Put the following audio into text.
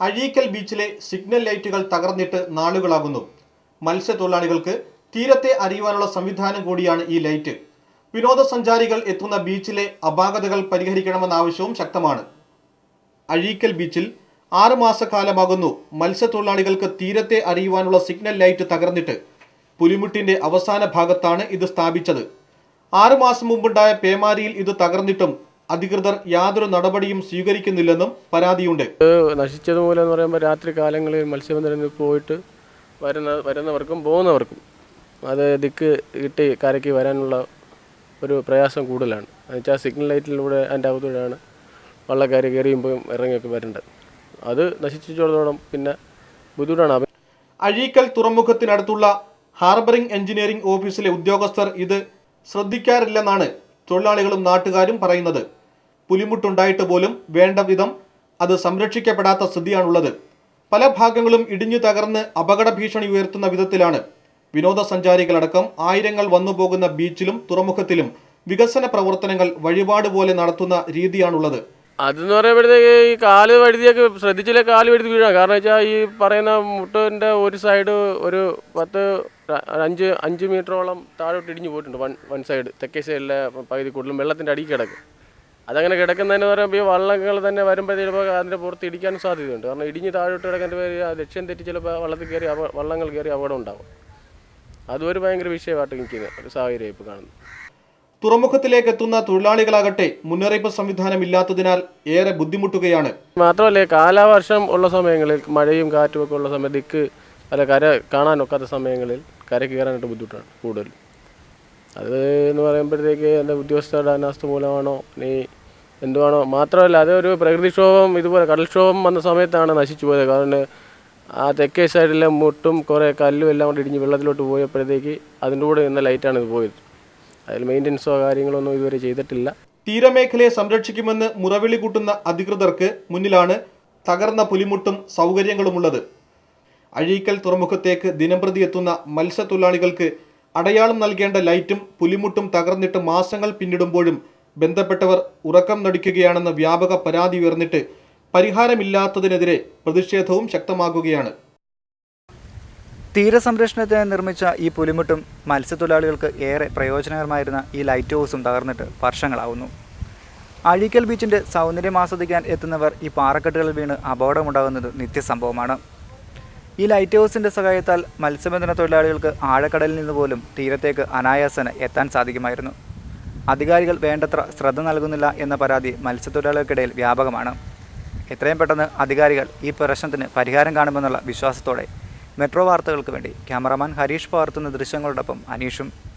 അഴീക്കൽ ബീച്ചിലെ സിഗ്നൽ ലൈറ്റുകൾ തകർന്നിട്ട് നാളുകളാകുന്നു. മത്സ്യത്തൊഴിലാളികൾക്ക് തീരത്തെ അറിയുവാനുള്ള സംവിധാനം കൂടിയാണ് ഈ ലൈറ്റ്. വിനോദസഞ്ചാരികൾ എത്തുന്ന ബീച്ചിലെ അപാകതകൾ പരിഹരിക്കണമെന്ന ആവശ്യവും ശക്തമാണ്. അഴീക്കൽ ബീച്ചിൽ ആറ് മാസക്കാലമാകുന്നു മത്സ്യത്തൊഴിലാളികൾക്ക് തീരത്തെ അറിയുവാനുള്ള സിഗ്നൽ ലൈറ്റ് തകർന്നിട്ട്. പുലിമുട്ടിന്റെ അവസാന ഭാഗത്താണ് ഇത് സ്ഥാപിച്ചത്. ആറു മാസം മുമ്പുണ്ടായ പേമാരിയിൽ ഇത് തകർന്നിട്ടും അധികൃതർ യാതൊരു നടപടിയും സ്വീകരിക്കുന്നില്ലെന്നും പരാതിയുണ്ട്. നശിച്ചത് മൂലം എന്ന് പറയുമ്പോൾ രാത്രി കാലങ്ങളിൽ മത്സ്യബന്ധനത്തിൽ പോയിട്ട് വരുന്ന വരുന്നവർക്കും പോകുന്നവർക്കും അത് ദിക്ക് കിട്ടി കരയ്ക്ക് വരാനുള്ള ഒരു പ്രയാസം കൂടുതലാണ്. എന്നുവെച്ചാൽ സിഗ്നൽ ലൈറ്റിലൂടെ അതിന്റെ അകത്തൂടെയാണ് വള്ളക്കാർ കയറിയുമ്പോൾ ഇറങ്ങിയൊക്കെ വരേണ്ടത്. അത് നശിച്ചിടത്തോളം പിന്നെ ബുദ്ധിമുട്ടാണ്. അഴീക്കൽ തുറമുഖത്തിനടുത്തുള്ള ഹാർബറിംഗ് എഞ്ചിനീയറിംഗ് ഓഫീസിലെ ഉദ്യോഗസ്ഥർ ഇത് ശ്രദ്ധിക്കാറില്ലെന്നാണ് തൊഴിലാളികളും നാട്ടുകാരും പറയുന്നത്. പുലിമുട്ടുണ്ടായിട്ട് പോലും വേണ്ട വിധം അത് സംരക്ഷിക്കപ്പെടാത്ത സ്ഥിതിയാണുള്ളത്. പല ഭാഗങ്ങളും ഇടിഞ്ഞു തകർന്ന് അപകട ഭീഷണി ഉയർത്തുന്ന വിധത്തിലാണ് വിനോദസഞ്ചാരികളടക്കം ആയിരങ്ങൾ വന്നു പോകുന്ന ബീച്ചിലും തുറമുഖത്തിലും വികസന പ്രവർത്തനങ്ങൾ വഴിപാട് പോലെ നടത്തുന്ന രീതിയാണുള്ളത്. അതെന്ന് പറയുമ്പോഴത്തേക്ക് ഈ കാൽ വഴുതിയൊക്കെ ശ്രദ്ധിച്ചില്ലേ? കാൽ വഴുതി വീഴാം കാരണം വെച്ചാൽ ഈ പറയുന്ന മുട്ടിന്റെ ഒരു സൈഡ് ഒരു പത്ത് അഞ്ച് അഞ്ച് മീറ്ററോളം താഴോട്ട് ഇടിഞ്ഞു പോയിട്ടുണ്ട് വൺ വൺ സൈഡ്. തെക്കേ സൈഡിലെ പകുതി കൂടുതലും വെള്ളത്തിന്റെ അടിയിൽ കിടക്കും. അതങ്ങനെ കിടക്കുന്നതിന് പറയുമ്പോൾ ഈ വള്ളങ്ങൾ തന്നെ വരുമ്പോൾ ചിലപ്പോൾ അതിന്റെ പുറത്ത് ഇടിക്കാൻ സാധ്യതയുണ്ട്. കാരണം ഇടിഞ്ഞ് താഴോട്ട് കിടക്കേണ്ട പേര് ആ ലക്ഷ്യം തെറ്റി ചിലപ്പോൾ വള്ളത്തിൽ കയറി വള്ളങ്ങൾ കയറി അപകടം ഉണ്ടാകും അതൊരു ഭയങ്കര വിഷയമായിട്ട് എനിക്ക് ഒരു സാഹചര്യം ഇപ്പോൾ കാണുന്നു. തുറമുഖത്തിലേക്ക് എത്തുന്ന തൊഴിലാളികളാകട്ടെ മുന്നറിയിപ്പ് സംവിധാനം ഇല്ലാത്തതിനാൽ ഏറെ ബുദ്ധിമുട്ടുകയാണ്. മാത്രമല്ല കാലാവർഷം ഉള്ള സമയങ്ങളിൽ മഴയും കാറ്റും ഒക്കെ ഉള്ള സമയത്ത് ദിക്ക് അല്ല കര കാണാനൊക്കാത്ത സമയങ്ങളിൽ കര കയറാനായിട്ട് ബുദ്ധിമുട്ടാണ് കൂടുതൽ അത് എന്ന് പറയുമ്പോഴത്തേക്ക് എന്റെ ഉദ്യോഗസ്ഥരുടെ അനാസ്ഥ മൂലമാണോ? നീ എന്തുവാണോ. മാത്രമല്ല അതൊരു പ്രകൃതിക്ഷോഭം ഇതുപോലെ കടൽക്ഷോഭം വന്ന സമയത്താണ് നശിച്ചു പോയത്. കാരണം ആ തെക്കേ സൈഡിലെ മുട്ടും കുറേ കല്ലും എല്ലാം കൂടി ഇടിഞ്ഞ് വെള്ളത്തിലോട്ട് പോയപ്പോഴത്തേക്ക് അതിന്റെ കൂടെ നിന്ന ലൈറ്റാണ് ഇത് പോയത്. അതിൽ മെയിന്റനൻസോ കാര്യങ്ങളൊന്നും ഇതുവരെ ചെയ്തിട്ടില്ല. തീരമേഖലയെ സംരക്ഷിക്കുമെന്ന് മുറവിളി കൂട്ടുന്ന അധികൃതർക്ക് മുന്നിലാണ് തകർന്ന പുലിമുട്ടും സൗകര്യങ്ങളുമുള്ളത്. അഴീക്കൽ തുറമുഖത്തേക്ക് ദിനംപ്രതി എത്തുന്ന മത്സ്യത്തൊഴിലാളികൾക്ക് അടയാളം നൽകേണ്ട ലൈറ്റും പുലിമുട്ടും തകർന്നിട്ട് മാസങ്ങൾ പിന്നിടുമ്പോഴും ബന്ധപ്പെട്ടവർ ഉറക്കം നടിക്കുകയാണെന്ന വ്യാപക പരാതി ഉയർന്നിട്ട് പരിഹാരമില്ലാത്തതിനെതിരെ പ്രതിഷേധവും ശക്തമാക്കുകയാണ് തീരസംരക്ഷണത്തിന് നിർമ്മിച്ച ഈ പുലിമുട്ടും മത്സ്യത്തൊഴിലാളികൾക്ക് ഏറെ പ്രയോജനകരമായിരുന്ന ഈ ലൈറ്റ് ഹൗസും തകർന്നിട്ട് വർഷങ്ങളാവുന്നു. അഴീക്കൽ ബീച്ചിന്റെ സൗന്ദര്യം ആസ്വദിക്കാൻ എത്തുന്നവർ ഈ പാറക്കെട്ടുകളിൽ വീണ് അപകടമുണ്ടാകുന്നത് നിത്യസംഭവമാണ്. ഈ ലൈറ്റ് ഹൗസിന്റെ സഹായത്താൽ മത്സ്യബന്ധന തൊഴിലാളികൾക്ക് ആഴക്കടലിൽ നിന്ന് പോലും തീരത്തേക്ക് അനായാസന എത്താൻ സാധിക്കുമായിരുന്നു. അധികാരികൾ വേണ്ടത്ര ശ്രദ്ധ നൽകുന്നില്ല എന്ന പരാതി മത്സ്യത്തൊഴിലാളികൾക്കിടയിൽ വ്യാപകമാണ്. എത്രയും പെട്ടെന്ന് അധികാരികൾ ഈ പ്രശ്നത്തിന് പരിഹാരം കാണുമെന്നുള്ള വിശ്വാസത്തോടെ. മെട്രോ വാർത്തകൾക്ക് വേണ്ടി ക്യാമറമാൻ ഹരീഷ് പകർത്തുന്ന ദൃശ്യങ്ങളോടൊപ്പം അനീഷും.